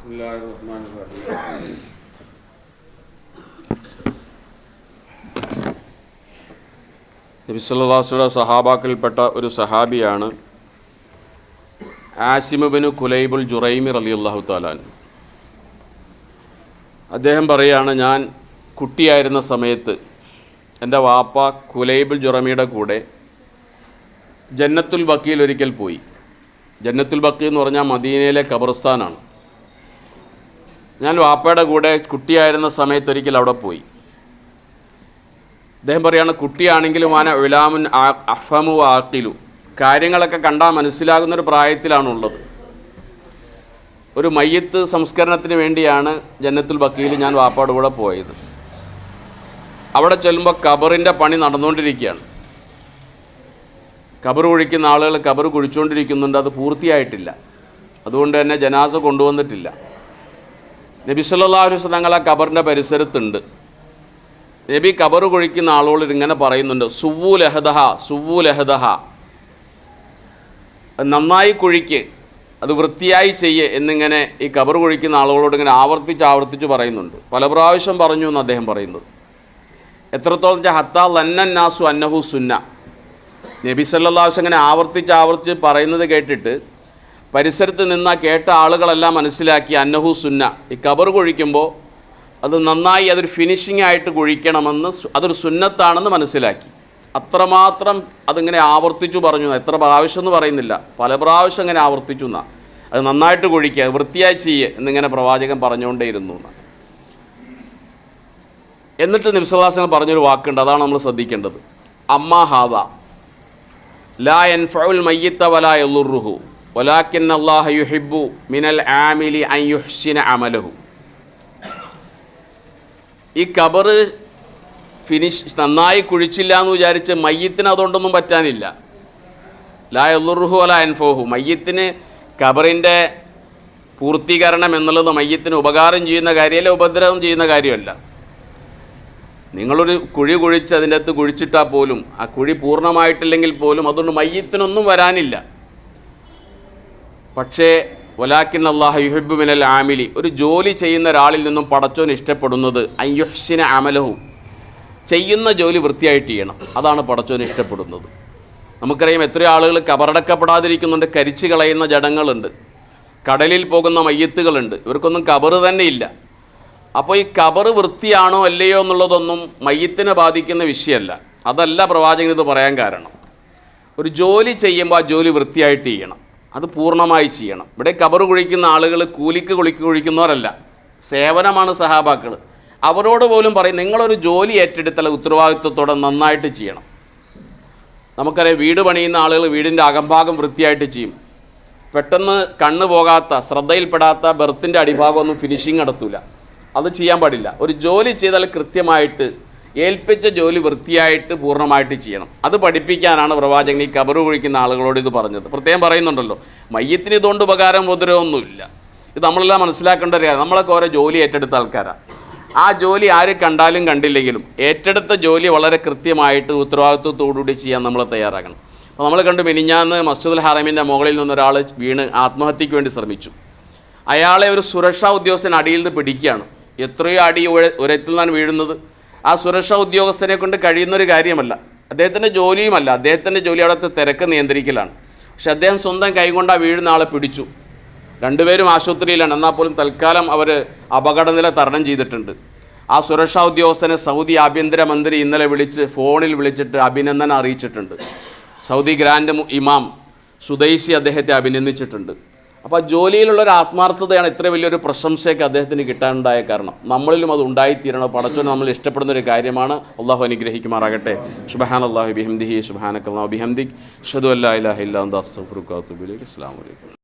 بسم الله الرحمن الرحيم നബിസ്വല്ലാസ്യുടെ സഹാബാക്കളിൽപ്പെട്ട ഒരു സഹാബിയാണ് ആസിമുബിന് കുലൈബുൽ ജുറൈമി അലി അള്ളാഹു താലാൻ അദ്ദേഹം പറയുകയാണ് ഞാൻ കുട്ടിയായിരുന്ന സമയത്ത് എൻ്റെ വാപ്പ കുലൈബുൽ ജുറമിയുടെ കൂടെ ജന്നത്തുൽ ബക്കിയിൽ ഒരിക്കൽ പോയി ജന്നത്തുൽ ബക്കി എന്ന് പറഞ്ഞാൽ മദീനയിലെ ഖബർസ്ഥാനാണ് ഞാൻ വാപ്പയുടെ കൂടെ കുട്ടിയായിരുന്ന സമയത്ത് ഒരിക്കൽ അവിടെ പോയി. അദ്ദേഹം പറയാണ് കുട്ടിയാണെങ്കിലും ആന ഉലാമുൻ അഫമു ആക്കിലു കാര്യങ്ങളൊക്കെ കണ്ടാൽ മനസ്സിലാകുന്ന ഒരു പ്രായത്തിലാണുള്ളത്. ഒരു മയ്യത്ത് സംസ്കരണത്തിന് വേണ്ടിയാണ് ജന്നത്തുൽ ബക്കീൽ ഞാൻ വാപ്പാട് കൂടെ പോയത്. അവിടെ ചെല്ലുമ്പോൾ കബറിന്റെ പണി നടന്നുകൊണ്ടിരിക്കുകയാണ് കബർ കുഴിക്കുന്ന ആളുകൾ കബർ കുഴിച്ചുകൊണ്ടിരിക്കുന്നുണ്ട് അത് പൂർത്തിയായിട്ടില്ല. അതുകൊണ്ട് തന്നെ ജനാസ കൊണ്ടുവന്നിട്ടില്ല. നബി സല്ലല്ലാഹു അലൈഹി തങ്ങൾ ആ ഖബറിന്റെ പരിസരത്തുണ്ട്. നബി ഖബർ കുഴിക്കുന്ന ആളുകൾ ഇങ്ങനെ പറയുന്നുണ്ട് സുവു ലഹദഹ സുവു ലഹദഹ നന്നായി കുഴിക്ക് അത് വൃത്തിയായി ചെയ്യ് എന്നിങ്ങനെ ഈ ഖബർ കുഴിക്കുന്ന ആളുകളോട് ഇങ്ങനെ ആവർത്തിച്ച് ആവർത്തിച്ച് പറയുന്നുണ്ട്. പല പ്രാവശ്യം പറഞ്ഞു എന്ന് അദ്ദേഹം പറയുന്നത്. എത്രത്തോളം വെച്ചാൽ ഹത്താ ലന്നൻ നാസു അന്നഹു സുന്ന. നബി സല്ലാസ് ഇങ്ങനെ ആവർത്തിച്ച് ആവർത്തിച്ച് പറയുന്നത് കേട്ടിട്ട് പരിസരത്ത് നിന്ന കേട്ട ആളുകളെല്ലാം മനസ്സിലാക്കി അന്നഹു സുന്ന. ഈ കബർ കുഴിക്കുമ്പോൾ അത് നന്നായി അതൊരു ഫിനിഷിംഗ് ആയിട്ട് കുഴിക്കണമെന്ന് അതൊരു സുന്നത്താണെന്ന് മനസ്സിലാക്കി. അത്രമാത്രം അതിങ്ങനെ ആവർത്തിച്ചു പറഞ്ഞു. എത്ര പ്രാവശ്യം എന്ന് പറയുന്നില്ല. പല പ്രാവശ്യം ഇങ്ങനെ ആവർത്തിച്ചു എന്നാ. അത് നന്നായിട്ട് കുഴിക്കുക വൃത്തിയായി ചെയ്യുക എന്നിങ്ങനെ പ്രവാചകൻ പറഞ്ഞുകൊണ്ടേയിരുന്നു എന്നാ. എന്നിട്ട് നിംസലാസങ്ങൾ പറഞ്ഞൊരു വാക്കുണ്ട് അതാണ് നമ്മൾ ശ്രദ്ധിക്കേണ്ടത്. അമ്മ ഹാദ. ലാ യൻഫഉൽ മയ്യിത്ത വലാക്കിൻ അല്ലാഹ യുഹിബ്ബു മിനൽ ആമിലി അൻ യുഹ്സിന അമലഹു. ഈ കബറ് ഫിനിഷ് നന്നായി കുഴിച്ചില്ല എന്ന് വിചാരിച്ച് മയ്യത്തിന് അതുകൊണ്ടൊന്നും പറ്റാനില്ല. ലാ അല അൻഫോഹു. മയ്യത്തിന് കബറിന്റെ പൂർത്തീകരണം എന്നുള്ളത് മയ്യത്തിന് ഉപകാരം ചെയ്യുന്ന കാര്യമല്ല ഉപദ്രവം ചെയ്യുന്ന കാര്യമല്ല. നിങ്ങളൊരു കുഴി കുഴിച്ച് അതിന്റെ അകത്ത് കുഴിച്ചിട്ടാൽ പോലും ആ കുഴി പൂർണമായിട്ടില്ലെങ്കിൽ പോലും അതുകൊണ്ട് മയ്യത്തിനൊന്നും വരാനില്ല. പക്ഷേ വലാക്കിൻ അള്ളാഹ യുഹിബു മിനൽ ആമിലി ഒരു ജോലി ചെയ്യുന്ന ഒരാളിൽ നിന്നും പടച്ചോൻ ഇഷ്ടപ്പെടുന്നത് അയ്യുഹ്സിന അമലഹു. ചെയ്യുന്ന ജോലി വൃത്തിയായിട്ട് ചെയ്യണം. അതാണ് പടച്ചോൻ ഇഷ്ടപ്പെടുന്നത്. നമുക്കറിയാം എത്രയോ ആളുകൾ കബറടക്കപ്പെടാതിരിക്കുന്നുണ്ട് കരിച്ചു കളയുന്ന ജഡങ്ങളുണ്ട്. കടലിൽ പോകുന്ന മയ്യത്തുകളുണ്ട്. ഇവർക്കൊന്നും കബറ് തന്നെ ഇല്ല. അപ്പോൾ ഈ കബറ് വൃത്തിയാണോ അല്ലയോ എന്നുള്ളതൊന്നും മയ്യത്തിനെ ബാധിക്കുന്ന വിഷയമല്ല. അതല്ല പ്രവാചകൻ ഇത് പറയാൻ കാരണം. ഒരു ജോലി ചെയ്യുമ്പോൾ ആ ജോലി വൃത്തിയായിട്ട് ചെയ്യണം. അത് പൂർണമായി ചെയ്യണം. ഇവിടെ കബർ കുഴിക്കുന്ന ആളുകൾ കൂലിക്ക് കുളിക്ക് കുഴിക്കുന്നവരല്ല. സേവനമാണ് സഹാബാക്കൾ അവരോട് പോലും പറയും നിങ്ങളൊരു ജോലി ഏറ്റെടുത്താൽ ഉത്തരവാദിത്വത്തോടെ നന്നായിട്ട് ചെയ്യണം. നമുക്കറിയാം വീട് പണിയുന്ന ആളുകൾ വീടിന്റെ അകംഭാഗം വൃത്തിയായിട്ട് ചെയ്യും. പെട്ടെന്ന് കണ്ണ് പോകാത്ത ശ്രദ്ധയിൽപ്പെടാത്ത ബെർത്തിന്റെ അടിഭാഗമൊന്നും ഫിനിഷിങ് നടത്തൂല. അത് ചെയ്യാൻ പാടില്ല. ഒരു ജോലി ചെയ്താൽ കൃത്യമായിട്ട് ഏൽപ്പിച്ച ജോലി വൃത്തിയായിട്ട് പൂർണമായിട്ട് ചെയ്യണം. അത് പഠിപ്പിക്കാനാണ് പ്രവാചകൻ ഈ കബറ് കുഴിക്കുന്ന ആളുകളോട് ഇത് പറഞ്ഞത്. പ്രത്യേകം പറയുന്നുണ്ടല്ലോ മയ്യത്തിന് ഇതുകൊണ്ട് ഉപകാരം ഉപദ്രവമൊന്നുമില്ല. ഇത് നമ്മളെല്ലാം മനസ്സിലാക്കേണ്ട ഒരു കാര്യം നമ്മളൊക്കെ ഓരോ ജോലി ഏറ്റെടുത്ത ആൾക്കാരാണ് ആ ജോലി ആര് കണ്ടാലും കണ്ടില്ലെങ്കിലും ഏറ്റെടുത്ത ജോലി വളരെ കൃത്യമായിട്ട് ഉത്തരവാദിത്വത്തോടുകൂടി ചെയ്യാൻ നമ്മൾ തയ്യാറാക്കണം അപ്പോൾ നമ്മൾ കണ്ടു മിനിഞ്ഞാന്ന് മസ്ജിദുൽ ഹറമിന്റെ മുകളിൽ നിന്നൊരാൾ വീണ് ആത്മഹത്യയ്ക്ക് വേണ്ടി ശ്രമിച്ചു. അയാളെ ഒരു സുരക്ഷാ ഉദ്യോഗസ്ഥൻ അടിയിൽ നിന്ന് പിടിക്കുകയാണ്. എത്രയോ അടി ഒരത്തിൽ നിന്നാണ് വീഴുന്നത്. ആ സുരക്ഷാ ഉദ്യോഗസ്ഥനെ കൊണ്ട് കഴിയുന്നൊരു കാര്യമല്ല. അദ്ദേഹത്തിന്റെ ജോലിയുമല്ല. അദ്ദേഹത്തിന്റെ ജോലി അവിടുത്തെ തിരക്ക് നിയന്ത്രിക്കലാണ്. പക്ഷെ അദ്ദേഹം സ്വന്തം കൈകൊണ്ട് ആ വീഴുന്ന ആളെ പിടിച്ചു. രണ്ടുപേരും ആശുപത്രിയിലാണ്. എന്നാൽ പോലും തൽക്കാലം അവർ അപകടനില തരണം ചെയ്തിട്ടുണ്ട്. ആ സുരക്ഷാ ഉദ്യോഗസ്ഥനെ സൗദി ആഭ്യന്തരമന്ത്രി ഇന്നലെ വിളിച്ച് ഫോണിൽ വിളിച്ചിട്ട് അഭിനന്ദനം അറിയിച്ചിട്ടുണ്ട്. സൗദി ഗ്രാൻഡ് ഇമാം സുദൈസി അദ്ദേഹത്തെ അഭിനന്ദിച്ചിട്ടുണ്ട്. അപ്പോൾ ജോലിയിലുള്ള ഒരു ആത്മാർത്ഥതയാണ് ഇത്ര വലിയൊരു പ്രശംസയൊക്കെ അദ്ദേഹത്തിന് കിട്ടാനുണ്ടായ കാരണം. നമ്മളിലും അത് ഉണ്ടായിത്തീരണം. പടച്ചോൻ നമ്മൾ ഇഷ്ടപ്പെടുന്ന ഒരു കാര്യമാണ്. അള്ളാഹു അനുഗ്രഹിക്കുമാറാകട്ടെ. സുബഹാൻ അള്ളാഹു ബിഹംദിഹി സുബഹാനക്കല്ലാഹു ബിഹംദിഖ് ഷദു അല്ലാ ഇലാഹ ഇല്ലാ അസ്തഗ്ഫിറുക വഅത്തുബു ഇലൈക്. അസ്സലാമു അലൈക്കും.